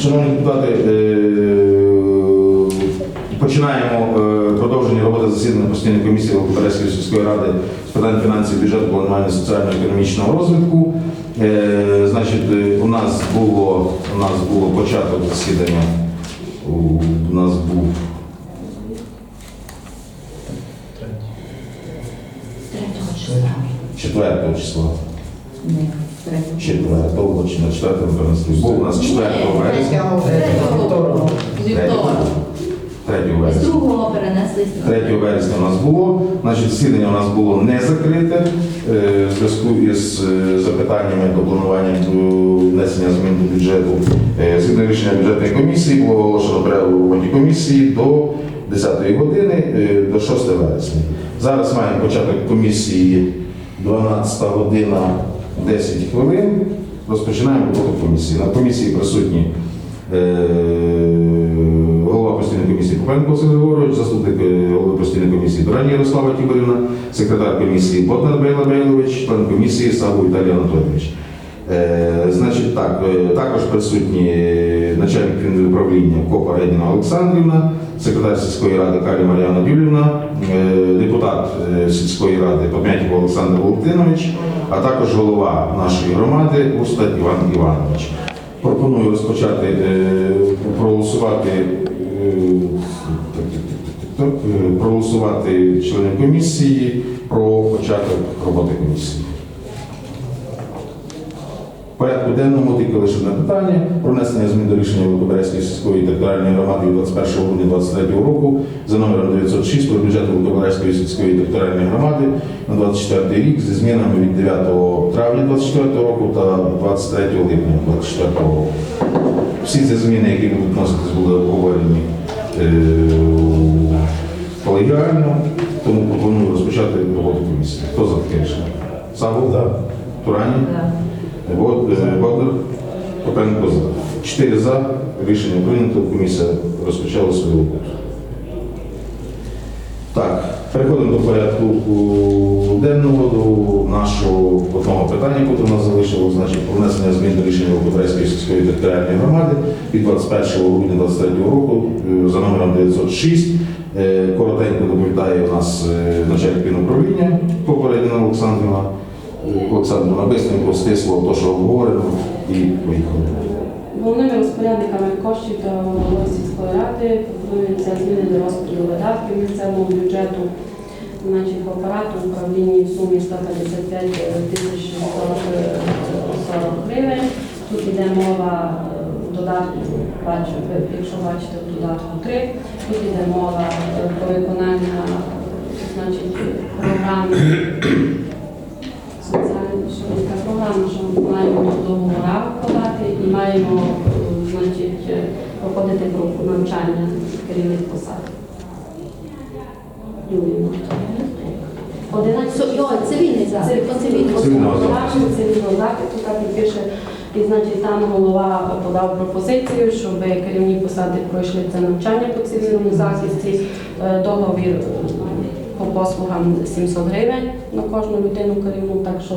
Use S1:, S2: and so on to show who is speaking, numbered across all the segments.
S1: Шановні депутати, е, починаємо е, продовження роботи засідання постійної комісії Володимирської сільської ради з питань фінансів, бюджету, планування соціально-економічного розвитку. Е, Значить, у нас було у нас було початок засідання. У нас був
S2: 3 числа.
S1: 4 числа.
S2: Ні, 3
S1: 4 чи на 4 перенесли. Був у нас 4 вересня.
S2: Вівторок.
S1: 3
S2: З
S1: вересня.
S2: другого перенесли.
S1: 3 вересня у нас було. Значить, засідання у нас було не закрите е, в зв'язку із е, запитаннями до планування до внесення змін до бюджету. Е, Згідно рішення бюджетної комісії було оголошено перерву комісії до 10 години до 6 вересня. Зараз маємо початок комісії 12 година 10 хвилин. Розпочинаємо роботу комісії. На комісії присутні е, голова постійної комісії Купенко Василь Григорович, заступник е, голови постійної комісії Брані Ярослава Тіборівна, секретар комісії Ботнар Бейла Бейлович, член комісії Саву Віталій Анатолійович. Так, е, також присутні начальник управління Копа Редіна Олександрівна, секретар сільської ради Калі Мар'яна Юлівна, е, депутат е, сільської ради Подмятів Олександр Валентинович, а також голова нашої громади Устат Іван Іванович. Пропоную розпочати проголосувати проголосувати членів комісії про початок роботи комісії. Порядку денному тільки лише одне питання про внесення змін до рішення Великоберезької сільської територіальної громади від 21 грудня 2023 року за номером 906 про бюджет Великоберезької сільської територіальної громади на 24 рік зі змінами від 9 травня 2024 року та 23 липня 2024 року. Всі ці зміни, які будуть вноситись, були обговорені е, колегіально, тому пропоную розпочати роботу комісії. Хто за таке рішення? Савол? Да. Турані? Е, Боднар, Попенко за. Чотири за. Рішення прийнято. Комісія розпочала свою роботу. Так, переходимо до порядку денного, до нашого одного питання, яке у нас залишилось, значить, про внесення змін до рішення Володимирської сільської територіальної громади від 21 грудня 2023 року е, за номером 906. Е, Коротенько доповідає у нас е, начальник управління попередня Олександрівна. Олександр Набисненко стисло те, що говорено, і поїхали.
S3: Головними розпорядниками коштів та голови сільської ради пропонуються зміни до розподілу видатків місцевого бюджету. Значить, в апарату управлінні в сумі 155 тисяч 40 гривень. Тут йде мова е, додатку, бачу, якщо бачите в додатку 3, тут йде мова е, про виконання значить, програми соціальна що така програма, що ми маємо договора вкладати і е, значить, е, проходити групу навчання керівних посад. Юлія, 11
S2: Цивільний захист.
S3: цивільного
S1: Цивільного
S3: захисту, так і пише. І значить, там голова подав пропозицію, щоб керівні посади пройшли це навчання по цивільному захисті. Е, Договір по послугам 700 гривень на кожну людину керівну, так що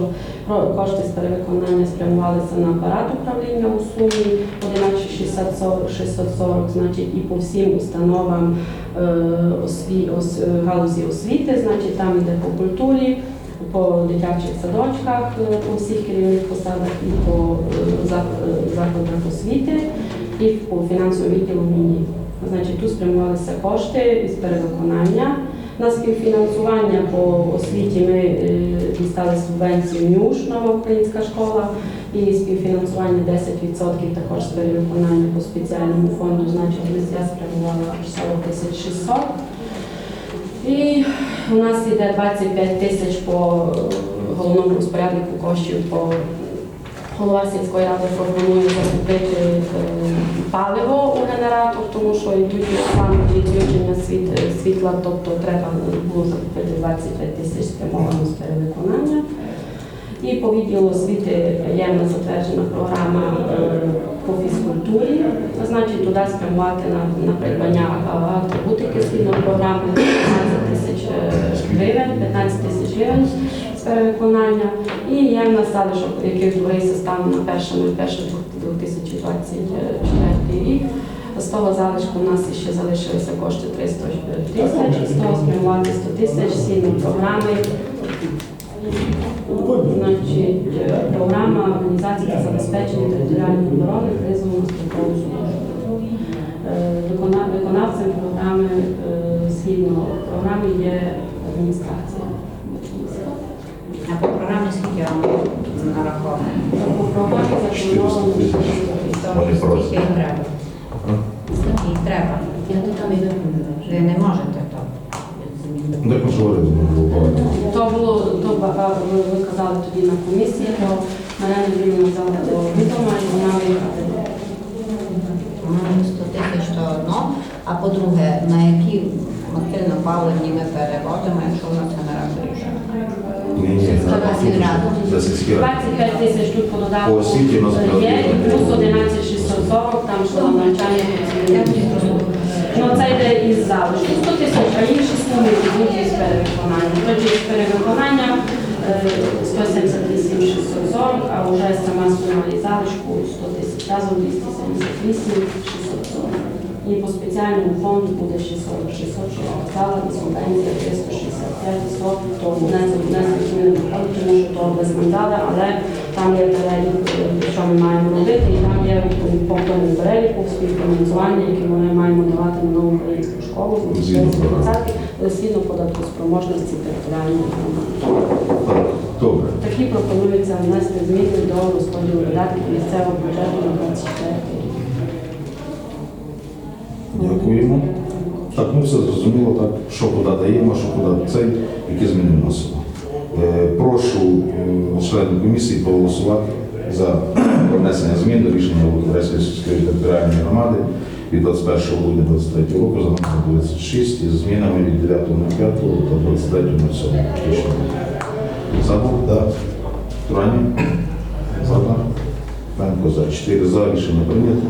S3: кошти з перевиконання спрямувалися на апарат управління у сумі 11 640, значить, і по всім установам е, осві, ос, е, галузі освіти, значить, там йде по культурі, по дитячих садочках, е, по всіх керівних посадах і по закладах освіти, і по фінансовому відділу МІНІ. Значить, тут спрямувалися кошти із перевиконання. На співфінансування по освіті ми е, дістали субвенцію НЮШ, нова українська школа, і співфінансування 10% також з перевиконання по спеціальному фонду, значить, я спрямувала аж 40 тисяч 600. І у нас йде 25 тисяч по е, головному розпоряднику коштів по голова сільської ради пропонує закупити е, паливо у генератор, тому що йдуть саме відключення світ, світла, тобто треба було закупити 25 тисяч спрямовано з перевиконання. І по відділу освіти є затверджена програма е, по фізкультурі, значить туди спрямувати на, на придбання а, атрибутики згідно програми 15 тисяч е, гривень, 15 тисяч гривень. з перевиконання. І є в нас залишок, який утворився станом на 1.01.2024 рік. З того залишку у нас ще залишилися кошти 300 тисяч, з спрямувати 100 тисяч, сильні програми. Значить, е, програма організації та забезпечення територіальної оборони призову на службу. Е, Виконавцем програми е, згідно програми є адміністрація.
S4: А по програмі скільки вам нараховано?
S3: По програмі заплановано
S1: Вони.
S4: Скільки їх треба? Скільки їх треба?
S2: Я то там і вже.
S4: Ви не можете то.
S1: Було багато.
S3: То було то багато, ви, ви казали тоді на комісії, то мене Львівна взяла до відома і вона виїхала.
S4: Ну, 100 тисяч то одно. А по-друге, на які активно паливні ми переводимо, якщо в нас?
S1: Ні, ні, за сільські ради.
S3: 25 тисяч тут по додатку
S1: освіті у нас
S3: є, і плюс 11 640, там що на навчання. Ну це йде із залишку. 100 тисяч, а інші суми йдуть із перевиконання. Тоді з перевиконання е, 178 640, а вже сама сума із залишку 100 тисяч, разом 278 640. І по спеціальному фонду буде 600, 600, що я і субвенція 365, 100, то внесок внесок зміни доходить, тому що то без мандали, але там є перелік, е, що ми маємо робити, і там є повторний перелік співфінансування, який ми маємо давати на нову українську школу,
S1: Згідно
S3: з 20 податку спроможності територіальної громади.
S1: Добре.
S3: Такі пропонується внести зміни до розподілу видатків місцевого бюджету на 24 рік.
S1: Дякуємо. Так, ну все зрозуміло, так, що куди даємо, що куди цей, які зміни вносимо. Е, прошу е, членів комісії проголосувати за внесення змін до рішення Володимирської сільської територіальної громади від 21 грудня 2023 року за номером 26 із змінами від 9.05 до 23.07. Точно. Забув, так. Турані? За, так. Фенко за. 4 за. Рішення прийнято.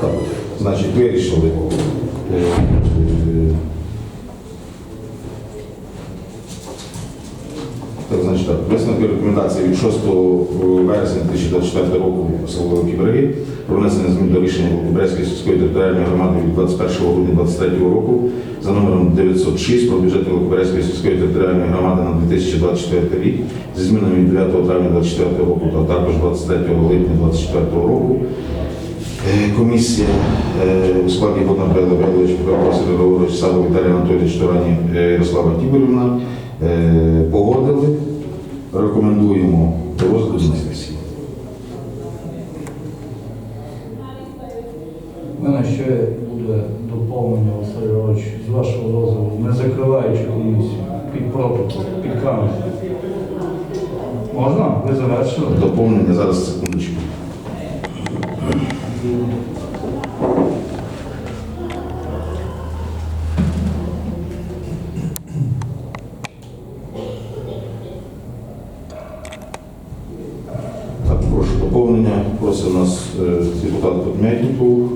S1: Так, значить, вирішили. е, е, Так, висновки рекомендації від 6 вересня 2024 року село Кіберги про внесення змін до рішення Володимирської сільської територіальної громади від 21 грудня 2023 року за номером 906 про бюджет Володимирської сільської територіальної громади на 2024 рік зі змінами від 9 травня 2024 року та також 23 липня 2024 року. Е, Комісія е, у складі Богдан Гаврилович, Петро Василь Савов Віталій Анатолійович, Турані е, Ярослава Тіборівна погодили. Рекомендуємо до розгляду на сесії.
S5: У мене ще буде доповнення, Василь Іванович, з вашого дозволу, не закриваючи комісію під протокол, під камеру. Можна? Ви завершили?
S1: Доповнення зараз секундочку. Подмятніков.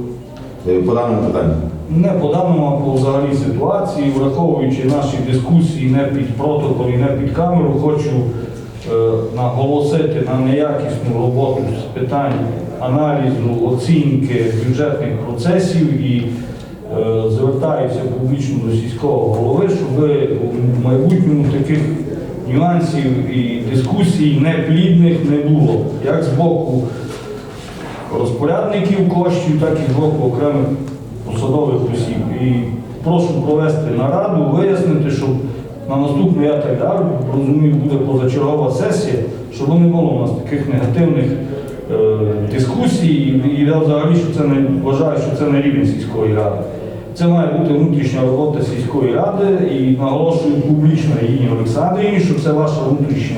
S1: Е, По даному питанню.
S5: Не по даному, а по взагалі ситуації, враховуючи наші дискусії не під протокол і не під камеру, хочу е, наголосити на неякісну роботу з питань аналізу, оцінки бюджетних процесів і е, звертаюся публічно до сільського голови, щоб в майбутньому таких нюансів і дискусій неплідних не було, як з боку розпорядників коштів, так і з боку окремих посадових осіб. І прошу провести нараду, вияснити, щоб на наступний я так далі, розумію, буде позачергова сесія, щоб не було у нас таких негативних е, дискусій. І я взагалі що це не вважаю, що це не рівень сільської ради. Це має бути внутрішня робота сільської ради і наголошую публічно Євгенії Олександрівні, що це ваша внутрішня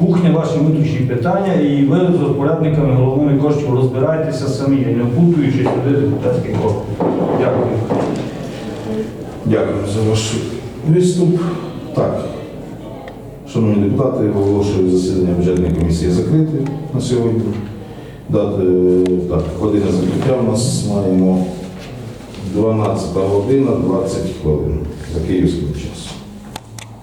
S5: кухня, ваші внутрішні питання, і ви з розпорядниками головними коштів розбирайтеся самі, не впутуючи сюди депутатський корпус. Дякую.
S1: Дякую за ваш виступ. Так, шановні депутати, оголошую засідання бюджетної комісії закрите на сьогодні. Дати, так, година закриття у нас маємо 12 година 20 хвилин за київським.